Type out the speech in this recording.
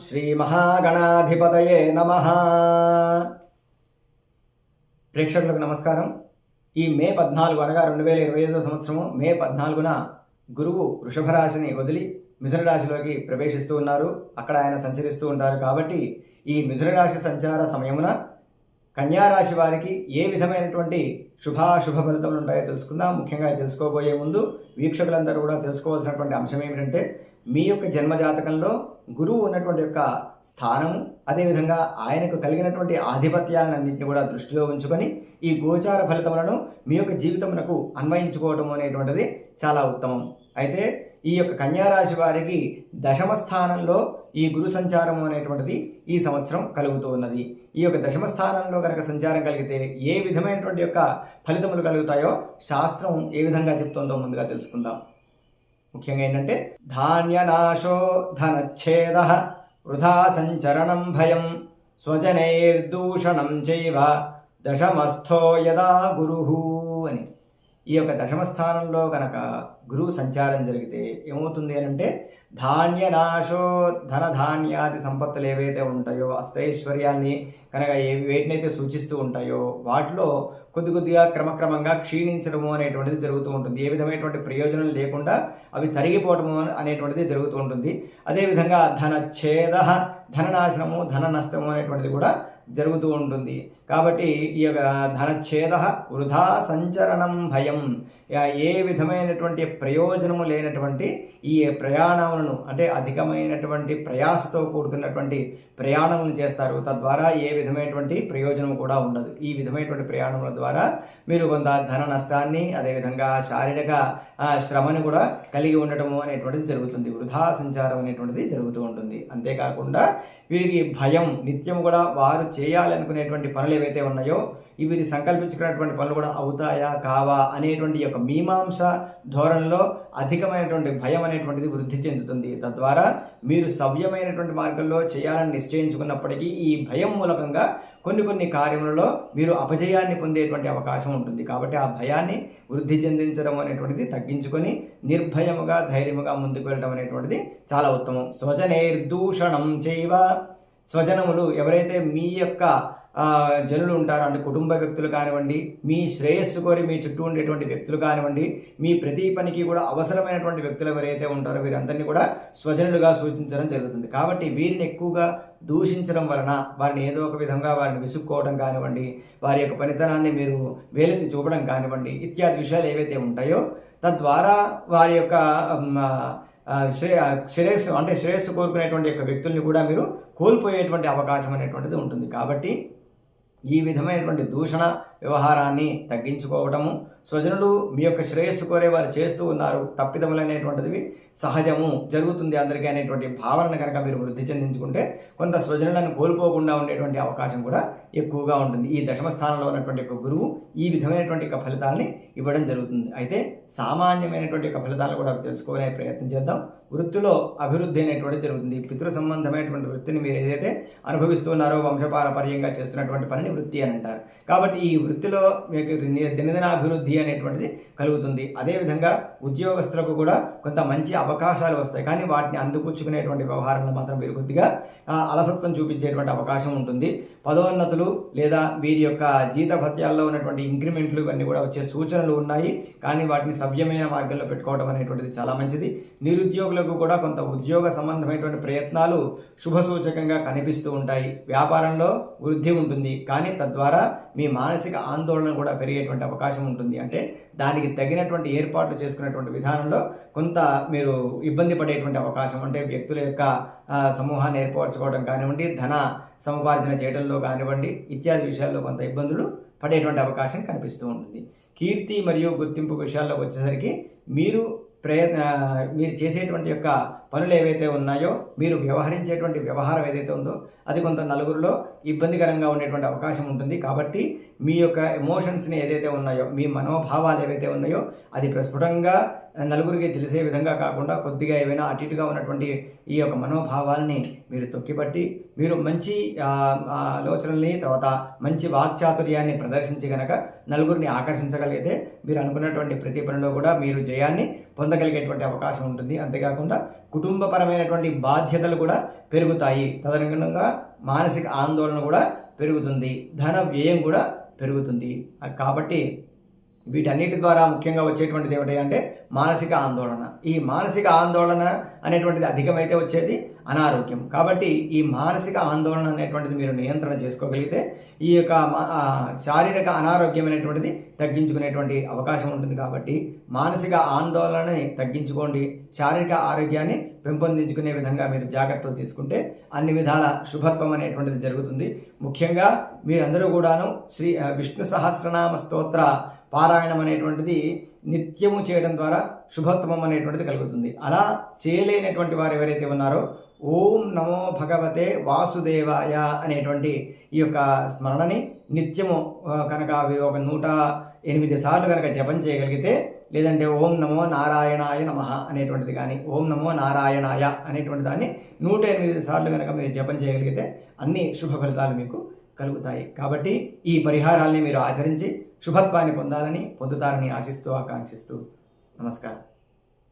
శ్రీమహాగణాధిపతయే నమ. ప్రేక్షకులకు నమస్కారం. ఈ మే పద్నాలుగు అనగా రెండు వేల ఇరవై ఐదో సంవత్సరము మే పద్నాలుగున గురువు వృషభ రాశిని వదిలి మిథున రాశిలోకి ప్రవేశిస్తూ ఉన్నారు. అక్కడ ఆయన సంచరిస్తూ ఉంటారు కాబట్టి ఈ మిథున రాశి సంచార సమయమున కన్యారాశి వారికి ఏ విధమైనటువంటి శుభాశుభ ఫలితములు ఉంటాయో తెలుసుకుందాం. ముఖ్యంగా తెలుసుకోబోయే ముందు వీక్షకులందరూ కూడా తెలుసుకోవాల్సినటువంటి అంశం ఏమిటంటే మీ యొక్క జన్మజాతకంలో గురువు ఉన్నటువంటి యొక్క స్థానము అదేవిధంగా ఆయనకు కలిగినటువంటి ఆధిపత్యాలన్నింటినీ కూడా దృష్టిలో ఉంచుకొని ఈ గోచార ఫలితములను మీ యొక్క జీవితమునకు అన్వయించుకోవటం అనేటువంటిది చాలా ఉత్తమం. అయితే ఈ యొక్క కన్యారాశి వారికి దశమ స్థానంలో ఈ గురు సంచారం అనేటువంటిది ఈ సంవత్సరం కలుగుతూ ఉన్నది. ఈ యొక్క దశమ స్థానంలో కనుక సంచారం కలిగితే ఏ విధమైనటువంటి యొక్క ఫలితములు కలుగుతాయో శాస్త్రం ఏ విధంగా చెప్తుందో ముందుగా తెలుసుకుందాం. ముఖ్యంగా ఏంటంటే ధాన్యనాశో ధనచ్ఛేద వృధా సంచరణం భయం స్వజనైర్దూషణం చైవ దశమస్థో యదా గురు అని. ఈ యొక్క దశమ స్థానంలో కనుక గురువు సంచారం జరిగితే ఏమవుతుంది అంటే ధాన్యనాశో ధన ధాన్యాది సంపత్తులు ఏవైతే ఉంటాయో అష్టైశ్వర్యాన్ని కనుక ఏ వేటినైతే సూచిస్తూ ఉంటాయో వాటిలో కొద్ది కొద్దిగా క్రమక్రమంగా క్షీణించడము అనేటువంటిది జరుగుతూ ఉంటుంది. ఏ విధమైనటువంటి ప్రయోజనం లేకుండా అవి తరిగిపోవడము అనేటువంటిది జరుగుతూ ఉంటుంది. అదేవిధంగా ధన ఛేద ధననాశనము ధన నష్టము అనేటువంటిది కూడా జరుగుతూ ఉంటుంది. కాబట్టి ఈ యొక్క ధనఛేద వృధా సంచరణం భయం. ఏ విధమైనటువంటి ప్రయోజనము లేనటువంటి ఈ ప్రయాణములను అంటే అధికమైనటువంటి ప్రయాసతో కూడుకున్నటువంటి ప్రయాణములను చేస్తారు. తద్వారా ఏ విధమైనటువంటి ప్రయోజనం కూడా ఉండదు. ఈ విధమైనటువంటి ప్రయాణముల ద్వారా మీరు కొంత ధన నష్టాన్ని అదేవిధంగా శారీరక శ్రమను కూడా కలిగి ఉండటము అనేటువంటిది జరుగుతుంది. వృధా సంచారం అనేటువంటిది జరుగుతూ ఉంటుంది. అంతేకాకుండా వీరికి భయం నిత్యం కూడా వారు చేయాలనుకునేటువంటి పనులు ఏవైతే ఉన్నాయో వీరి సంకల్పించుకున్నటువంటి పనులు కూడా అవుతాయా కావా అనేటువంటి యొక్క మీమాంస ధోరణిలో అధికమైనటువంటి భయం అనేటువంటిది వృద్ధి చెందుతుంది. తద్వారా మీరు సవ్యమైనటువంటి మార్గంలో చేయాలని నిశ్చయించుకున్నప్పటికీ ఈ భయం మూలకంగా కొన్ని కొన్ని కార్యములలో మీరు అపజయాన్ని పొందేటువంటి అవకాశం ఉంటుంది. కాబట్టి ఆ భయాన్ని వృద్ధి చెందించడం అనేటువంటిది తగ్గించుకొని నిర్భయముగా ధైర్యముగా ముందుకు వెళ్ళడం అనేటువంటిది చాలా ఉత్తమం. స్వజనేర్దూషణం చేయవ. స్వజనములు ఎవరైతే మీ యొక్క జనులు ఉంటారు. అంటే కుటుంబ వ్యక్తులు కానివ్వండి మీ శ్రేయస్సు కోరి మీ చుట్టూ ఉండేటువంటి వ్యక్తులు కానివ్వండి మీ ప్రతి పనికి కూడా అవసరమైనటువంటి వ్యక్తులు ఎవరైతే ఉంటారో వీరందరినీ కూడా స్వజనులుగా సూచించడం జరుగుతుంది. కాబట్టి వీరిని ఎక్కువగా దూషించడం వలన వారిని ఏదో ఒక విధంగా వారిని విసుక్కోవడం కానివ్వండి వారి యొక్క పనితనాన్ని మీరు వేలెత్తి చూపడం కానివ్వండి ఇత్యాది విషయాలు ఏవైతే ఉంటాయో తద్వారా వారి యొక్క శ్రేయస్సు అంటే శ్రేయస్సు కోరుకునేటువంటి యొక్క వ్యక్తుల్ని కూడా మీరు కోల్పోయేటువంటి అవకాశం అనేటువంటిది ఉంటుంది. కాబట్టి ఈ విధమైనటువంటి దూషణ వ్యవహారాన్ని తగ్గించుకోవడము స్వజనులు మీ యొక్క శ్రేయస్సు కోరే వారు చేస్తూ ఉన్నారు. తప్పిదములనేటువంటిది సహజము జరుగుతుంది అందరికీ అనేటువంటి భావనను కనుక మీరు వృద్ధి చెందించుకుంటే కొంత స్వజనులను కోల్పోకుండా ఉండేటువంటి అవకాశం కూడా ఎక్కువగా ఉంటుంది. ఈ దశమ స్థానంలో ఉన్నటువంటి యొక్క గురువు ఈ విధమైనటువంటి యొక్క ఫలితాలని ఇవ్వడం జరుగుతుంది. అయితే సామాన్యమైనటువంటి యొక్క ఫలితాలను కూడా తెలుసుకునే ప్రయత్నం చేద్దాం. వృత్తిలో అభివృద్ధి అనేటువంటి జరుగుతుంది. పితృ సంబంధమైనటువంటి వృత్తిని మీరు ఏదైతే అనుభవిస్తున్నారో వంశపారపర్యంగా చేస్తున్నటువంటి పనిని వృత్తి అని అంటారు. కాబట్టి ఈ వృత్తిలో మీకు దినదినాభివృద్ధి అనేటువంటిది కలుగుతుంది. అదేవిధంగా ఉద్యోగస్తులకు కూడా కొంత మంచి అవకాశాలు వస్తాయి. కానీ వాటిని అందిపుచ్చుకునేటువంటి వ్యవహారంలో మాత్రం వీరు కొద్దిగా అలసత్వం చూపించేటువంటి అవకాశం ఉంటుంది. పదోన్నతులు లేదా వీరి యొక్క జీతభత్యాల్లో ఉన్నటువంటి ఇంక్రిమెంట్లు ఇవన్నీ కూడా వచ్చే సూచనలు ఉన్నాయి. కానీ వాటిని సవ్యమైన మార్గంలో పెట్టుకోవడం అనేటువంటిది చాలా మంచిది. నిరుద్యోగులకు కూడా కొంత ఉద్యోగ సంబంధమైనటువంటి ప్రయత్నాలు శుభ సూచకంగా కనిపిస్తూ ఉంటాయి. వ్యాపారంలో వృద్ధి ఉంటుంది. కానీ తద్వారా మీ మానసిక ఆందోళన కూడా పెరిగేటువంటి అవకాశం ఉంటుంది. అంటే దానికి తగినటువంటి ఏర్పాట్లు చేసుకునేటువంటి విధానంలో కొంత మీరు ఇబ్బంది పడేటువంటి అవకాశం అంటే వ్యక్తుల యొక్క సమూహాన్ని ఏర్పరచుకోవడం కానివ్వండి ధన సముపార్జన చేయడంలో కానివ్వండి ఇత్యాది విషయాల్లో కొంత ఇబ్బందులు పడేటువంటి అవకాశం కనిపిస్తూ ఉంటుంది. కీర్తి మరియు గుర్తింపు విషయాల్లో వచ్చేసరికి మీరు ప్రయత్న మీరు చేసేటువంటి యొక్క పనులు ఏవైతే ఉన్నాయో మీరు వ్యవహరించేటువంటి వ్యవహారం ఏదైతే ఉందో అది కొంత నలుగురిలో ఇబ్బందికరంగా ఉండేటువంటి అవకాశం ఉంటుంది. కాబట్టి మీ యొక్క ఎమోషన్స్ని ఏదైతే ఉన్నాయో మీ మనోభావాలు ఏవైతే ఉన్నాయో అది ప్రస్ఫుటంగా నలుగురికి తెలిసే విధంగా కాకుండా కొద్దిగా ఏవైనా అటు ఇటుగా ఉన్నటువంటి ఈ యొక్క మనోభావాల్ని మీరు తొక్కిపట్టి మీరు మంచి ఆలోచనల్ని తర్వాత మంచి వాక్చాతుర్యాన్ని ప్రదర్శించి గనక నలుగురిని ఆకర్షించగలిగితే మీరు అనుకున్నటువంటి ప్రతి పనిలో కూడా మీరు జయాన్ని పొందగలిగేటువంటి అవకాశం ఉంటుంది. అంతేకాకుండా కుటుంబపరమైనటువంటి బాధ్యతలు కూడా పెరుగుతాయి. తదనుగుణంగా మానసిక ఆందోళన కూడా పెరుగుతుంది ధన వ్యయం కూడా పెరుగుతుంది. కాబట్టి వీటన్నిటి ద్వారా ముఖ్యంగా వచ్చేటువంటిది ఏమిటి అంటే మానసిక ఆందోళన. ఈ మానసిక ఆందోళన అనేటువంటిది అధికమైతే వచ్చేది అనారోగ్యం. కాబట్టి ఈ మానసిక ఆందోళన అనేటువంటిది మీరు నియంత్రణ చేసుకోగలిగితే ఈ యొక్క మా- శారీరక అనారోగ్యం అనేటువంటిది తగ్గించుకునేటువంటి అవకాశం ఉంటుంది. కాబట్టి మానసిక ఆందోళనని తగ్గించుకోండి. శారీరక ఆరోగ్యాన్ని పెంపొందించుకునే విధంగా మీరు జాగ్రత్తలు తీసుకుంటే అన్ని విధాల శుభత్వం అనేటువంటిది జరుగుతుంది. ముఖ్యంగా మీరందరూ కూడాను శ్రీ విష్ణు సహస్రనామ స్తోత్ర పారాయణం అనేటువంటిది నిత్యము చేయడం ద్వారా శుభత్వం అనేటువంటిది కలుగుతుంది. అలా చేయలేనటువంటి వారు ఎవరైతే ఉన్నారో ఓం నమో భగవతే వాసుదేవాయ అనేటువంటి ఈ యొక్క స్మరణని నిత్యము కనుక వీరు ఒక నూట ఎనిమిది సార్లు కనుక జపం చేయగలిగితే లేదంటే ఓం నమో నారాయణాయ నమ అనేటువంటిది కానీ ఓం నమో నారాయణాయ అనేటువంటి దాన్ని నూట ఎనిమిది సార్లు కనుక మీరు జపం చేయగలిగితే అన్ని శుభ ఫలితాలు మీకు కలుగుతాయి. కాబట్టి ఈ పరిహారాల్ని మీరు ఆచరించి శుభత్వాన్ని పొందాలని పొందుతారని ఆశిస్తూ ఆకాంక్షిస్తూ నమస్కారం.